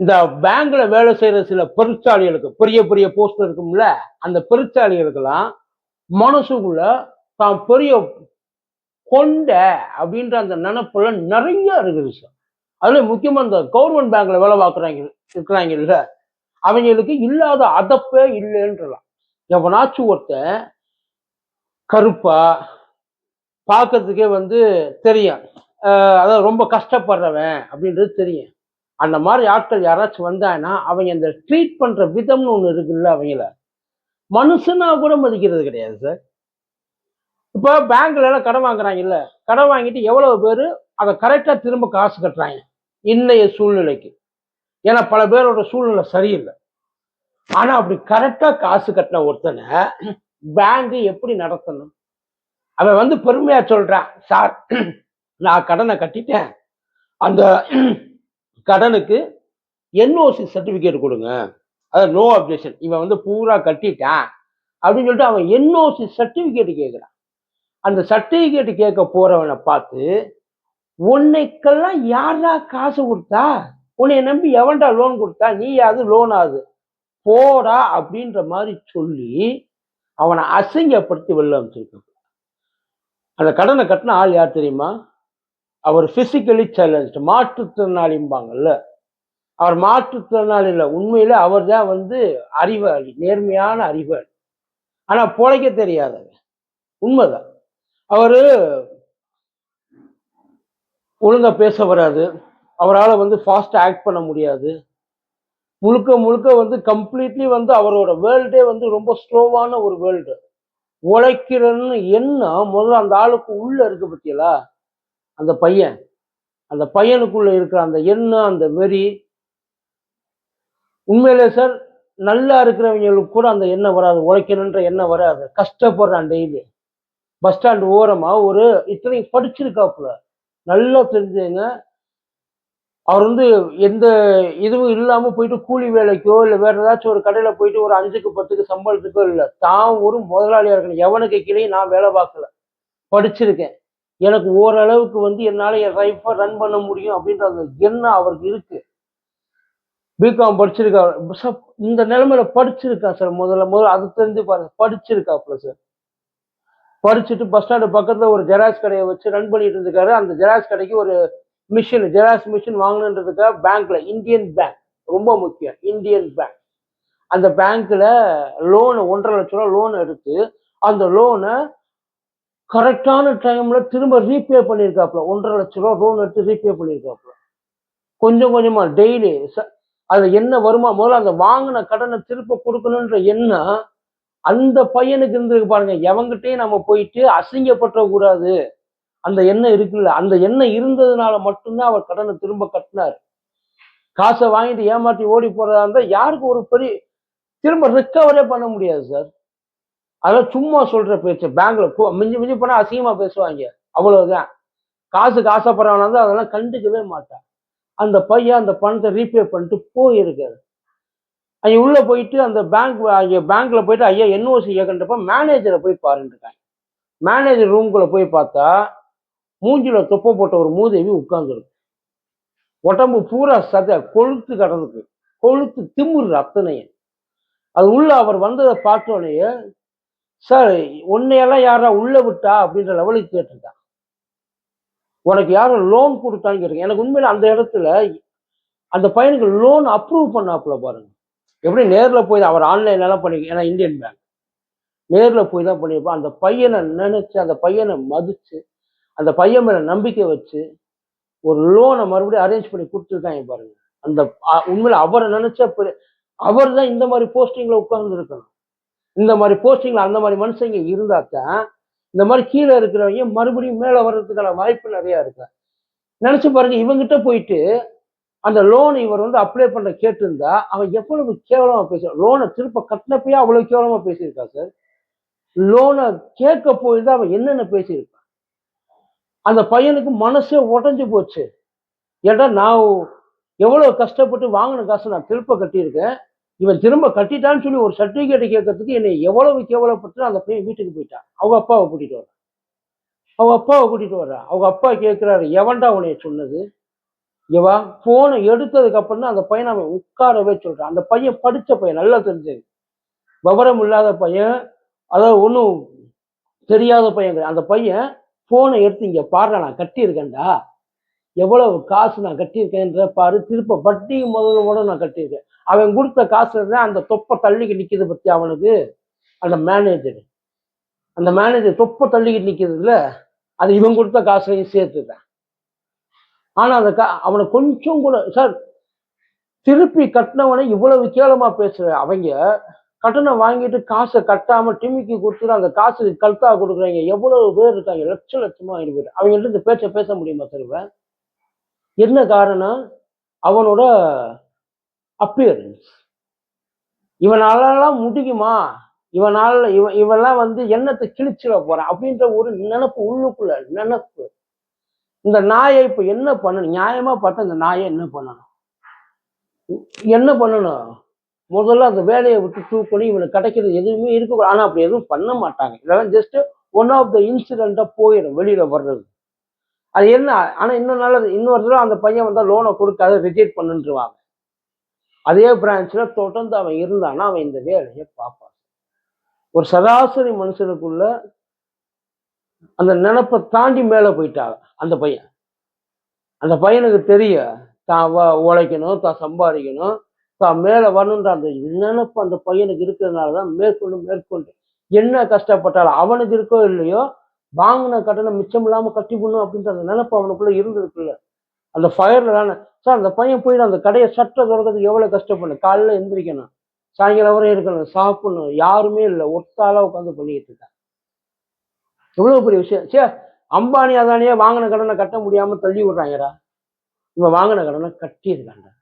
இந்த பேங்க்ல வேலை செய்யற சில பெருச்சாளிகளுக்கு பெரிய பெரிய போஸ்ட் இருக்கும்ல அந்த பெருச்சாளிகளுக்கெல்லாம் மனசுக்குள்ள தான் பெரிய கொண்ட அப்படின்ற அந்த நினப்புல நிறைய இருக்குது சார் அதுல முக்கியமா இந்த கவர்மெண்ட் பேங்க்ல வேலை பார்க்குறாங்க இருக்கிறாங்க இல்ல அவங்களுக்கு இல்லாத அதப்பே இல்லைன்றலாம். எவனாச்சும் ஒருத்தன் கருப்பா பார்க்கறதுக்கே வந்து தெரியும். அதாவது ரொம்ப கஷ்டப்படுறவன் அப்படின்றது தெரியும். அந்த மாதிரி ஆட்கள் யாராச்சும் வந்தாங்கன்னா அவங்க இந்த ட்ரீட் பண்ற விதம்னு ஒன்று இருக்குல்ல அவங்கள. மனுஷனா கூட மதிக்கிறது கிடையாது சார் இப்போ பேங்க்ல எல்லாம் கடன் வாங்குறாங்கல்ல கடன் வாங்கிட்டு எவ்வளவு பேர் அதை கரெக்டாக திரும்ப காசு கட்டுறாங்க இன்றைய சூழ்நிலைக்கு. ஏன்னா பல பேரோட சூழ்நிலை சரியில்லை. ஆனால் அப்படி கரெக்டாக காசு கட்டின ஒருத்தனை பேங்கு எப்படி நடத்தணும்? அவன் வந்து பெருமையாக சொல்கிறான் சார் நான் கடனை கட்டிட்டேன். அந்த கடனுக்கு என்ஓசி சர்டிஃபிகேட் கொடுங்க. அது நோ அப்ஜெக்ஷன் இவன் வந்து பூரா கட்டிட்டான். அப்படின்னு சொல்லிட்டு அவன் என்ஓசி சர்டிபிகேட் கேட்குறான். அந்த சர்டிஃபிகேட்டு கேட்க போறவனை பார்த்து உன்னைக்கெல்லாம் யாரா காசு கொடுத்தா? உன்னை நம்பி எவன்டா லோன் கொடுத்தா? நீ அது லோன் ஆகுது போடா அப்படின்ற மாதிரி சொல்லி அவனை அசிங்கப்படுத்தி வெளில அமைச்சிருக்க அந்த கடனை கட்டின ஆள் யார் தெரியுமா? அவர் பிசிக்கலி சேலஞ்ச் மாற்றுத்திறனாளிம்பாங்கல்ல. அவர் மாற்றுத்திறனாளி இல்லை உண்மையில் அவர் தான் வந்து அறிவாளி நேர்மையான அறிவாளி ஆனால் பொழைக்க தெரியாதவன் உண்மைதான். அவர் ஒழுங்காக பேச வராது. அவரால் வந்து ஃபாஸ்ட் ஆக்ட் பண்ண முடியாது. முழுக்க முழுக்க வந்து கம்ப்ளீட்லி வந்து அவரோட வேர்ல்டே வந்து ரொம்ப ஸ்லோவான ஒரு வேர்ல்டு உழைக்கிறன்னு எண்ணம் முதல்ல அந்த ஆளுக்கு உள்ள இருக்க பத்தியலா? அந்த பையன் அந்த பையனுக்குள்ள இருக்கிற அந்த எண்ணம் அந்த வெறி உண்மையிலே சார் நல்லா இருக்கிறவங்களுக்கு கூட அந்த எண்ணம் வராது. உழைக்கணுன்ற எண்ணம் வராது. கஷ்டப்படுறான் டெய்லி பஸ் ஸ்டாண்ட் ஓரமா ஒரு இத்தனையும் படிச்சிருக்காப்புல. நல்லா தெரிஞ்சுங்க அவர் வந்து எந்த இதுவும் இல்லாமல் போயிட்டு கூலி வேலைக்கோ இல்லை வேற ஏதாச்சும் ஒரு கடையில் போயிட்டு ஒரு அஞ்சுக்கு பத்துக்கு சம்பளத்துக்கோ இல்லை தான் ஒரு முதலாளியாக இருக்கணும். எவனுக்கு கீழே நான் வேலை பார்க்கல. படிச்சிருக்கேன். எனக்கு ஓரளவுக்கு வந்து என்னால் என் லைஃப்பை ரன் பண்ண முடியும் அப்படின்ற அந்த எண்ணம் அவருக்கு இருக்கு? பிகாம் படிச்சிருக்காரு சார் இந்த நிலைமையில படிச்சிருக்கான் சார் முதல்ல முதல்ல அது தெரிஞ்சு பாருங்க படிச்சிருக்காப்புல சார் படிச்சுட்டு பஸ் ஸ்டாண்டு பக்கத்துல ஒரு ஜெராக்ஸ் கடையை வச்சு ரன் பண்ணிட்டு இருந்திருக்காரு அந்த ஜெராக்ஸ் கடைக்கு ஒரு மிஷின் ஜெராக்ஸ் மிஷின் வாங்கணுன்றதுக்காக பேங்க்ல இந்தியன் பேங்க் ரொம்ப முக்கியம் இந்தியன் பேங்க் அந்த பேங்க்ல லோனு ஒன்றரை லட்ச ரூபா லோன் எடுத்து அந்த லோனை கரெக்டான டைம்ல திரும்ப ரீபே பண்ணியிருக்காப்புல. ஒன்றரை லட்ச ரூபா லோன் எடுத்து ரீபே பண்ணியிருக்காப்புல. கொஞ்சம் கொஞ்சமா டெய்லி அது என்ன வருமா? முதல்ல அந்த வாங்கின கடனை திருப்ப கொடுக்கணுன்ற எண்ணம் அந்த பையனுக்கு இருந்திருக்கு பாருங்க. எவங்கிட்டயும் நம்ம போயிட்டு அசிங்கப்பட்ட கூடாது அந்த எண்ணம் இருக்குல்ல. அந்த எண்ணம் இருந்ததுனால மட்டும்தான் அவர் கடனை திரும்ப கட்டினார். காசை வாங்கிட்டு ஏமாற்றி ஓடி போறதா இருந்தால் யாருக்கு ஒரு பெரிய திரும்ப ரிக்கவரே பண்ண முடியாது சார் அதெல்லாம் சும்மா சொல்ற பேச்சு. பேங்க்ல போ மிஞ்சி மிஞ்சி போனா அசிங்கமா பேசுவாங்க. அவ்வளவுதான். காசுக்கு ஆசைப்படுறவனா தான் அதெல்லாம் கண்டுக்கவே மாட்டான். அந்த பையன் அந்த பணத்தை ரீபே பண்ணிட்டு போயிருக்காரு. அங்க உள்ள போயிட்டு அந்த பேங்க் அங்கே பேங்க்ல போயிட்டு ஐயா என்ஓசி ஏகன்றப்ப மேனேஜரை போய் பாருன்னு இருக்காங்க மேனேஜர் ரூம்குள்ள போய் பார்த்தா மூஞ்சில தொப்பை போட்ட ஒரு மூதேவி உட்கார்ந்துருக்கு. உடம்பு பூரா சதை கொழுத்து கடந்துக்கு கொழுத்து திமுரு அத்தனையன் அது உள்ள அவர் வந்ததை பார்த்தோன்னே சார் உன்னையெல்லாம் யாரா உள்ள விட்டா அப்படின்ற லெவலுக்கு கேட்டிருக்கான் உனக்கு யாரும் லோன் கொடுத்தான்னு கேட்டிருக்கேன் எனக்கு உண்மையில அந்த இடத்துல அந்த பையனுக்கு லோன் அப்ரூவ் பண்ணாப்புல பாருங்க. எப்படி நேரில் போய் தான் அவர் ஆன்லைன்ல எல்லாம் பண்ணி ஏன்னா இந்தியன் பேங்க் நேரில் போய் தான் பண்ணியிருப்பான் அந்த பையனை நினைச்சு அந்த பையனை மதிச்சு அந்த பையன் மேல நம்பிக்கை வச்சு ஒரு லோனை மறுபடியும் அரேஞ்ச் பண்ணி கொடுத்துருக்காங்க பாருங்க. அந்த உண்மையில் உண்மையில அவரை நினைச்சா அவர் தான் இந்த மாதிரி போஸ்டிங்ல உட்கார்ந்து இருக்கணும் இந்த மாதிரி போஸ்டிங்ல அந்த மாதிரி மனுஷங்க இருந்தால் தான் இந்த மாதிரி கீழே இருக்கிறவங்க மறுபடியும் மேலே வர்றதுக்கான வாய்ப்பு நிறையா இருக்கு. நினச்சி பாருங்க இவங்கிட்ட போயிட்டு அந்த லோன் இவர் வந்து அப்ளை பண்ண கேட்டிருந்தா அவன் எவ்வளவு கேவலமா பேசுறான் லோனை திருப்ப கட்டினப்பயே அவ்வளவு கேவலமா பேசியிருக்கான் சார் லோனை கேட்க போயிருந்தா அவன் என்னென்ன பேசியிருக்கான் அந்த பையனுக்கு மனசே உடஞ்சு போச்சு. ஏன்டா நான் எவ்வளவு கஷ்டப்பட்டு வாங்கின காசு நான் திருப்ப கட்டியிருக்கேன். இவன் திரும்ப கட்டிட்டான்னு சொல்லி ஒரு சர்டிஃபிகேட்டை கேட்கறதுக்கு என்னை எவ்வளவு கேவலப்பட்டு அந்த பையன் வீட்டுக்கு போயிட்டான். அவங்க அப்பாவை கூட்டிட்டு வர்றான். அவங்க அப்பாவை கூட்டிட்டு வர்றான். அவங்க அப்பா கேட்கிறாரு எவன்டா உனைய சொன்னது? இவா போனை எடுத்ததுக்கு அப்புறம் தான் அந்த பையனை அவன் உட்காரவே சொல்றான். அந்த பையன் படித்த பையன் நல்லா தெரிஞ்சது. விவரம் இல்லாத பையன் அதாவது ஒன்றும் தெரியாத பையன் அந்த பையன் போனை எடுத்து இங்க பாடுறா நான் கட்டியிருக்கேன்டா. எவ்வளவு காசு நான் கட்டியிருக்கேன்ற பாரு திருப்ப வட்டி முதல்ல கூட நான் கட்டியிருக்கேன். அவன் கொடுத்த காசுல தான் அந்த தொப்பை தள்ளிக்கு நிக்குது பத்தி அவனுக்கு? அந்த மேனேஜர் அந்த மேனேஜர் தொப்பை தள்ளிக்கிட்டு நிற்கிறதுல அது இவன் கொடுத்த காசுலையும் சேர்த்துதான். ஆனா அந்த கா அவனை கொஞ்சம் கூட சார் திருப்பி கட்டினவனை இவ்வளவு கேளமா பேசுற அவங்க கட்டணம் வாங்கிட்டு காசை கட்டாம டிமிக்கு கொடுத்துட்டு அந்த காசு கல்கா கொடுக்குறாங்க எவ்வளவு பேர் இருக்காங்க? லட்ச லட்சமா ஐந்து பேர். அவங்கள்ட்ட இந்த பேச்சை பேச முடியுமா தருவ என்ன காரணம்? அவனோட அப்பியரன்ஸ் இவனாலலாம் முடியுமா? இவனால இவன் இவெல்லாம் வந்து எண்ணத்தை கிழிச்சிட போறான் அப்படின்ற ஒரு நினைப்பு உள்ளுக்குள்ள நினப்பு. இந்த நாயை இப்ப என்ன பண்ணணும்? நியாயமா பார்த்தா இந்த நாயை என்ன பண்ணணும்? என்ன பண்ணணும்? முதல்ல அந்த வேலையை விட்டு தூக்கணும் இவனுக்கு கிடைக்கிறது எதுவுமே இருக்க ஆனா அப்படி எதுவும் பண்ண மாட்டாங்க. இதெல்லாம் ஜஸ்ட் ஒன் ஆஃப் த இன்சிடென்ட்டா போயிடும் வெளியில வர்றது. அது என்ன? ஆனா இன்னும் நல்லது இன்னொரு தடவை அந்த பையன் வந்தா லோனை கொடுக்காத ரிஜெக்ட் பண்ணுன்றுவாங்க. அதே பிரான்ச்சில் தொடர்ந்து அவன் இருந்தான்னா அவன் இந்த வேலையை பார்ப்பான். ஒரு சராசரி மனுஷனுக்குள்ள அந்த நினப்பை தாண்டி மேலே போயிட்டாங்க. அந்த பையன். அந்த பையனுக்கு தெரிய தான் உழைக்கணும் தான் சம்பாதிக்கணும் தான் மேலே வரணுன்ற அந்த நினப்பு அந்த பையனுக்கு இருக்கிறதுனால தான் மேற்கொண்டு மேற்கொண்டு. என்ன கஷ்டப்பட்டாலும் அவனுக்கு இருக்கோ இல்லையோ வாங்கின கடனை மிச்சம் இல்லாமல் கட்டி பண்ணும் அப்படின்ற அந்த நினப்பு அவனுக்குள்ள இருந்திருக்குல்ல. அந்த ஃபயர்ல தானே சார் அந்த பையன் போயிட்டு அந்த கடையை சட்டை தொடக்கிறதுக்கு எவ்வளவு கஷ்டப்படணும்? காலைல எந்திரிக்கணும். சாயங்காலம் வரை இருக்கணும். சாப்பிடணும். யாருமே இல்லை. ஒத்தால உட்காந்து பண்ணிக்கிட்டு இருக்கான் இவ்வளவு பெரிய விஷயம். சே அம்பானி அதானியே வாங்கின கடனை கட்ட முடியாம தள்ளி விடுறாங்கடா. இவன் வாங்கின கடனை கட்டியிருக்கான்டா.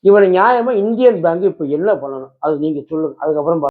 இவனை நியாயமா இந்தியன் பேங்க் இப்ப என்ன பண்ணணும்? அது நீங்க சொல்லுங்க. அதுக்கப்புறம்